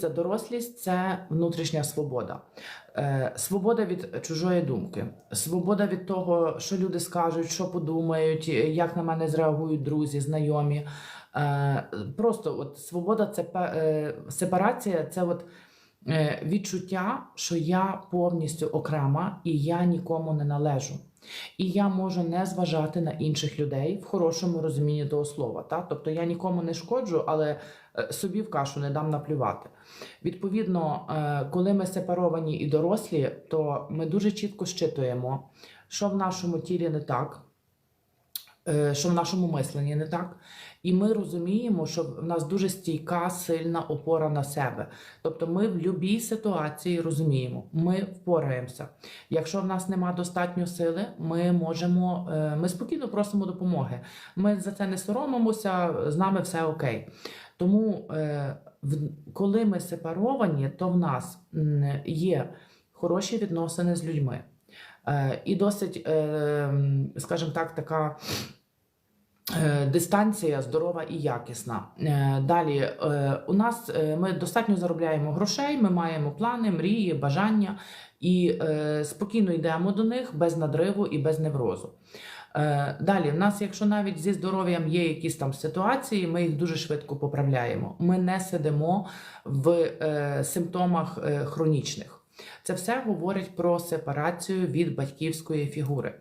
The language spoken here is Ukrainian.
Дивіться, дорослість це внутрішня свобода. Е, Свобода від чужої думки, свобода від того, що люди скажуть, що подумають, як на мене зреагують друзі, знайомі. Е, Просто от свобода це е, сепарація, це от е, відчуття, що я повністю окрема і я нікому не належу. І я можу не зважати на інших людей в хорошому розумінні того слова. Та? Тобто я нікому не шкоджу, але е, собі в кашу не дам наплювати. Відповідно, е, коли ми сепаровані і дорослі, то ми дуже чітко щитуємо, що в нашому тілі не так, що в нашому мисленні не так. І ми розуміємо, що в нас дуже стійка, сильна опора на себе. Тобто ми в будь-якій ситуації розуміємо, ми впораємося. Якщо в нас нема достатньо сили, ми можемо, е, ми спокійно просимо допомоги. Ми за це не соромимося, з нами все окей. Тому, е, коли ми сепаровані, то в нас є хороші відносини з людьми. Е, І досить, е, скажімо так, така е, дистанція здорова і якісна. Е, Далі е, у нас е, ми достатньо заробляємо грошей, ми маємо плани, мрії, бажання і е, спокійно йдемо до них без надриву і без неврозу. Е, Далі, в нас, якщо навіть зі здоров'ям є якісь там ситуації, ми їх дуже швидко поправляємо. Ми не сидимо в е, симптомах е, хронічних. Це все говорить про сепарацію від батьківської фігури.